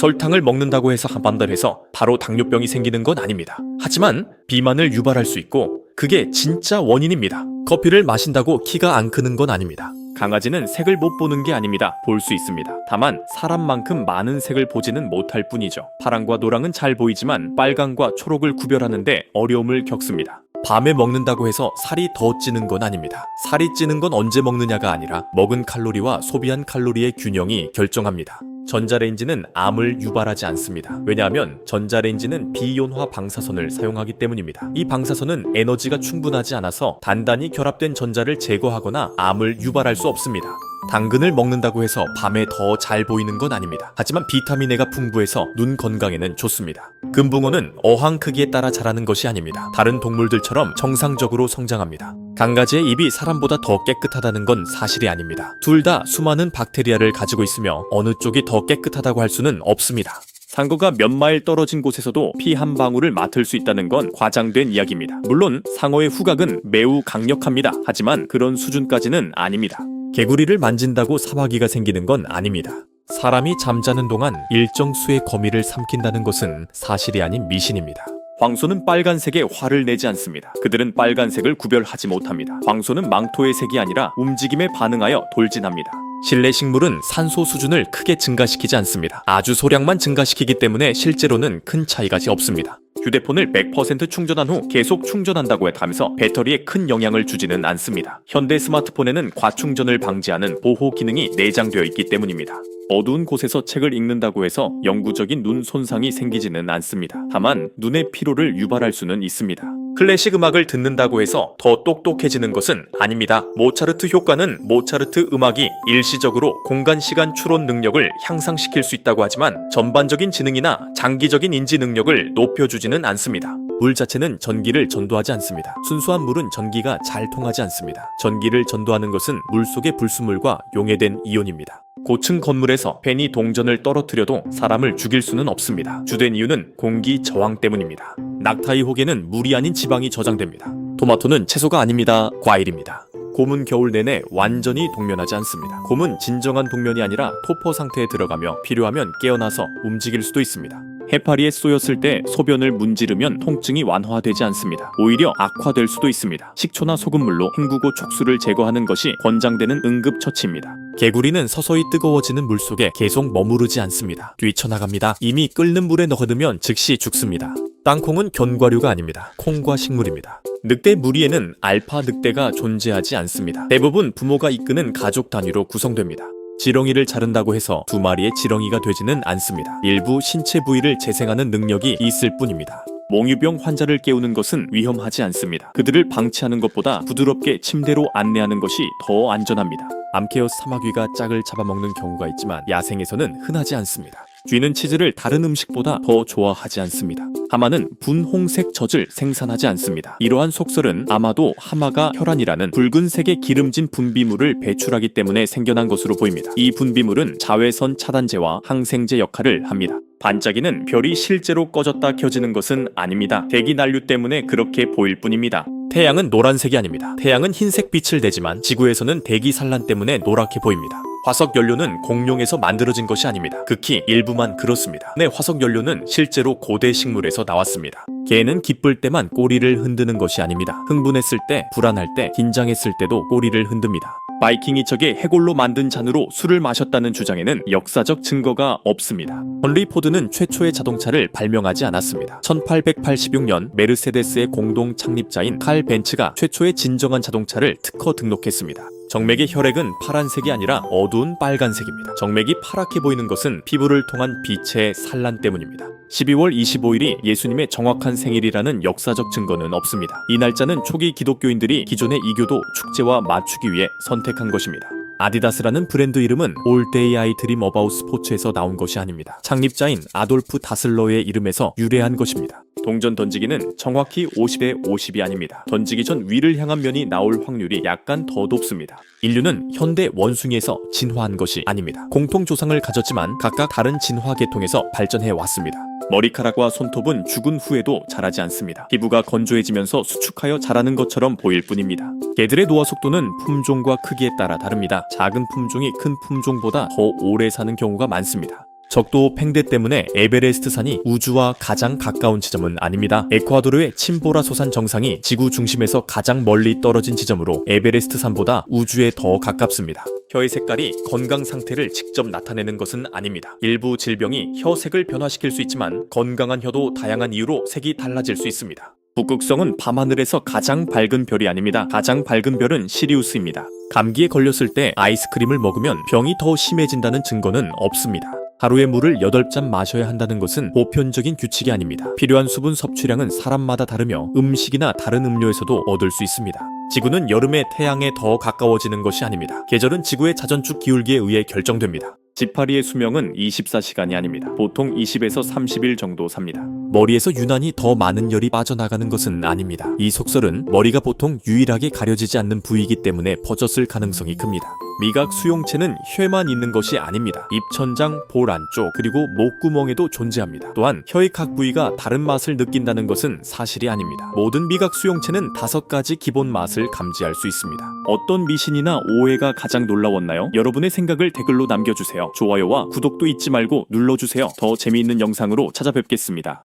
설탕을 먹는다고 해서 한반달해서 바로 당뇨병이 생기는 건 아닙니다. 하지만 비만을 유발할 수 있고 그게 진짜 원인입니다. 커피를 마신다고 키가 안 크는 건 아닙니다. 강아지는 색을 못 보는 게 아닙니다. 볼 수 있습니다. 다만 사람만큼 많은 색을 보지는 못할 뿐이죠. 파랑과 노랑은 잘 보이지만 빨강과 초록을 구별하는데 어려움을 겪습니다. 밤에 먹는다고 해서 살이 더 찌는 건 아닙니다. 살이 찌는 건 언제 먹느냐가 아니라 먹은 칼로리와 소비한 칼로리의 균형이 결정합니다. 전자레인지는 암을 유발하지 않습니다. 왜냐하면 전자레인지는 비이온화 방사선을 사용하기 때문입니다. 이 방사선은 에너지가 충분하지 않아서 단단히 결합된 전자를 제거하거나 암을 유발할 수 없습니다. 당근을 먹는다고 해서 밤에 더 잘 보이는 건 아닙니다. 하지만 비타민 A가 풍부해서 눈 건강에는 좋습니다. 금붕어는 어항 크기에 따라 자라는 것이 아닙니다. 다른 동물들처럼 정상적으로 성장합니다. 강가지의 입이 사람보다 더 깨끗하다는 건 사실이 아닙니다. 둘 다 수많은 박테리아를 가지고 있으며 어느 쪽이 더 깨끗하다고 할 수는 없습니다. 상어가 몇 마일 떨어진 곳에서도 피 한 방울을 맡을 수 있다는 건 과장된 이야기입니다. 물론 상어의 후각은 매우 강력합니다. 하지만 그런 수준까지는 아닙니다. 개구리를 만진다고 사마귀가 생기는 건 아닙니다. 사람이 잠자는 동안 일정 수의 거미를 삼킨다는 것은 사실이 아닌 미신입니다. 황소는 빨간색에 화를 내지 않습니다. 그들은 빨간색을 구별하지 못합니다. 황소는 망토의 색이 아니라 움직임에 반응하여 돌진합니다. 실내 식물은 산소 수준을 크게 증가시키지 않습니다. 아주 소량만 증가시키기 때문에 실제로는 큰 차이가 없습니다. 휴대폰을 100% 충전한 후 계속 충전한다고 하면서 배터리에 큰 영향을 주지는 않습니다. 현대 스마트폰에는 과충전을 방지하는 보호 기능이 내장되어 있기 때문입니다. 어두운 곳에서 책을 읽는다고 해서 영구적인 눈 손상이 생기지는 않습니다. 다만 눈의 피로를 유발할 수는 있습니다. 클래식 음악을 듣는다고 해서 더 똑똑해지는 것은 아닙니다. 모차르트 효과는 모차르트 음악이 일시적으로 공간 시간 추론 능력을 향상시킬 수 있다고 하지만 전반적인 지능이나 장기적인 인지 능력을 높여주지는 않습니다. 물 자체는 전기를 전도하지 않습니다. 순수한 물은 전기가 잘 통하지 않습니다. 전기를 전도하는 것은 물 속의 불순물과 용해된 이온입니다. 고층 건물에서 펜이 동전을 떨어뜨려도 사람을 죽일 수는 없습니다. 주된 이유는 공기 저항 때문입니다. 낙타의 혹에는 물이 아닌 지방이 저장됩니다. 토마토는 채소가 아닙니다. 과일입니다. 곰은 겨울 내내 완전히 동면하지 않습니다. 곰은 진정한 동면이 아니라 토퍼 상태에 들어가며 필요하면 깨어나서 움직일 수도 있습니다. 해파리에 쏘였을 때 소변을 문지르면 통증이 완화되지 않습니다. 오히려 악화될 수도 있습니다. 식초나 소금물로 헹구고 촉수를 제거하는 것이 권장되는 응급처치입니다. 개구리는 서서히 뜨거워지는 물 속에 계속 머무르지 않습니다. 뛰쳐나갑니다. 이미 끓는 물에 넣어두면 즉시 죽습니다. 땅콩은 견과류가 아닙니다. 콩과 식물입니다. 늑대 무리에는 알파 늑대가 존재하지 않습니다. 대부분 부모가 이끄는 가족 단위로 구성됩니다. 지렁이를 자른다고 해서 두 마리의 지렁이가 되지는 않습니다. 일부 신체 부위를 재생하는 능력이 있을 뿐입니다. 몽유병 환자를 깨우는 것은 위험하지 않습니다. 그들을 방치하는 것보다 부드럽게 침대로 안내하는 것이 더 안전합니다. 암케어스 사마귀가 짝을 잡아먹는 경우가 있지만 야생에서는 흔하지 않습니다. 쥐는 치즈를 다른 음식보다 더 좋아하지 않습니다. 하마는 분홍색 젖을 생산하지 않습니다. 이러한 속설은 아마도 하마가 혈안이라는 붉은색의 기름진 분비물을 배출하기 때문에 생겨난 것으로 보입니다. 이 분비물은 자외선 차단제와 항생제 역할을 합니다. 반짝이는 별이 실제로 꺼졌다 켜지는 것은 아닙니다. 대기 난류 때문에 그렇게 보일 뿐입니다. 태양은 노란색이 아닙니다. 태양은 흰색 빛을 내지만 지구에서는 대기 산란 때문에 노랗게 보입니다. 화석 연료는 공룡에서 만들어진 것이 아닙니다. 극히 일부만 그렇습니다. 네, 화석 연료는 실제로 고대 식물에서 나왔습니다. 개는 기쁠 때만 꼬리를 흔드는 것이 아닙니다. 흥분했을 때, 불안할 때, 긴장했을 때도 꼬리를 흔듭니다. 바이킹이 적의 해골로 만든 잔으로 술을 마셨다는 주장에는 역사적 증거가 없습니다. 헨리 포드는 최초의 자동차를 발명하지 않았습니다. 1886년 메르세데스의 공동 창립자인 칼 벤츠가 최초의 진정한 자동차를 특허 등록했습니다. 정맥의 혈액은 파란색이 아니라 어두운 빨간색입니다. 정맥이 파랗게 보이는 것은 피부를 통한 빛의 산란 때문입니다. 12월 25일이 예수님의 정확한 생일이라는 역사적 증거는 없습니다. 이 날짜는 초기 기독교인들이 기존의 이교도 축제와 맞추기 위해 선택한 것입니다. 아디다스라는 브랜드 이름은 All Day I Dream About Sports에서 나온 것이 아닙니다. 창립자인 아돌프 다슬러의 이름에서 유래한 것입니다. 동전 던지기는 정확히 50에 50이 아닙니다. 던지기 전 위를 향한 면이 나올 확률이 약간 더 높습니다. 인류는 현대 원숭이에서 진화한 것이 아닙니다. 공통 조상을 가졌지만 각각 다른 진화 계통에서 발전해 왔습니다. 머리카락과 손톱은 죽은 후에도 자라지 않습니다. 피부가 건조해지면서 수축하여 자라는 것처럼 보일 뿐입니다. 개들의 노화 속도는 품종과 크기에 따라 다릅니다. 작은 품종이 큰 품종보다 더 오래 사는 경우가 많습니다. 적도 팽대 때문에 에베레스트 산이 우주와 가장 가까운 지점은 아닙니다. 에콰도르의 침보라 소산 정상이 지구 중심에서 가장 멀리 떨어진 지점으로 에베레스트 산보다 우주에 더 가깝습니다. 혀의 색깔이 건강 상태를 직접 나타내는 것은 아닙니다. 일부 질병이 혀 색을 변화시킬 수 있지만 건강한 혀도 다양한 이유로 색이 달라질 수 있습니다. 북극성은 밤하늘에서 가장 밝은 별이 아닙니다. 가장 밝은 별은 시리우스입니다. 감기에 걸렸을 때 아이스크림을 먹으면 병이 더 심해진다는 증거는 없습니다. 하루에 물을 8잔 마셔야 한다는 것은 보편적인 규칙이 아닙니다. 필요한 수분 섭취량은 사람마다 다르며 음식이나 다른 음료에서도 얻을 수 있습니다. 지구는 여름에 태양에 더 가까워지는 것이 아닙니다. 계절은 지구의 자전축 기울기에 의해 결정됩니다. 지파리의 수명은 24시간이 아닙니다. 보통 20에서 30일 정도 삽니다. 머리에서 유난히 더 많은 열이 빠져나가는 것은 아닙니다. 이 속설은 머리가 보통 유일하게 가려지지 않는 부위이기 때문에 퍼졌을 가능성이 큽니다. 미각 수용체는 혀에만 있는 것이 아닙니다. 입천장, 볼 안쪽, 그리고 목구멍에도 존재합니다. 또한 혀의 각 부위가 다른 맛을 느낀다는 것은 사실이 아닙니다. 모든 미각 수용체는 다섯 가지 기본 맛을 감지할 수 있습니다. 어떤 미신이나 오해가 가장 놀라웠나요? 여러분의 생각을 댓글로 남겨주세요. 좋아요와 구독도 잊지 말고 눌러주세요. 더 재미있는 영상으로 찾아뵙겠습니다.